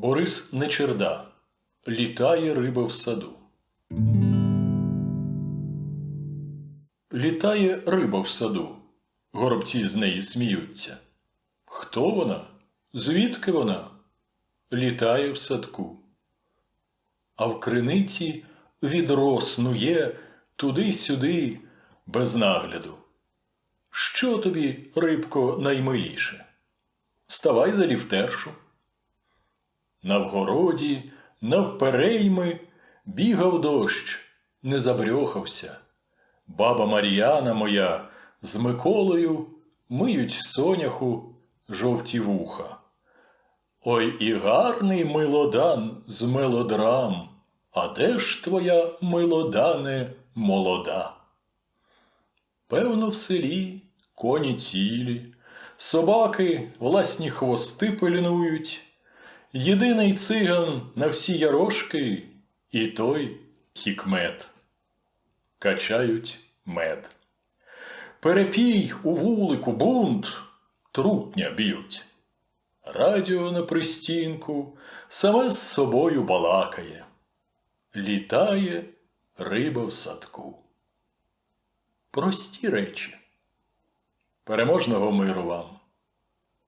Борис Нечерда. Літає риба в саду. Літає риба в саду. Горобці з неї сміються. Хто вона? Звідки вона? Літає в садку. А в криниці відро снує туди-сюди без нагляду. Що тобі, рибко, наймиліше? Вставай за ліфтершу. На вгороді, навперейми бігав дощ, не забрьохався. Баба Мар'яна моя з Миколою миють соняху жовті вуха. Ой і гарний милодан з мелодрам, а де ж твоя милодане молода? Певно, в селі коні цілі, собаки власні хвости пильнують, єдиний циган на всі ярошки, і той хікмет. Качають мед. Перепій у вулику бунт, трутня б'ють. Радіо на пристінку саме з собою балакає. Літає риба в садку. Прості речі. Переможного миру вам!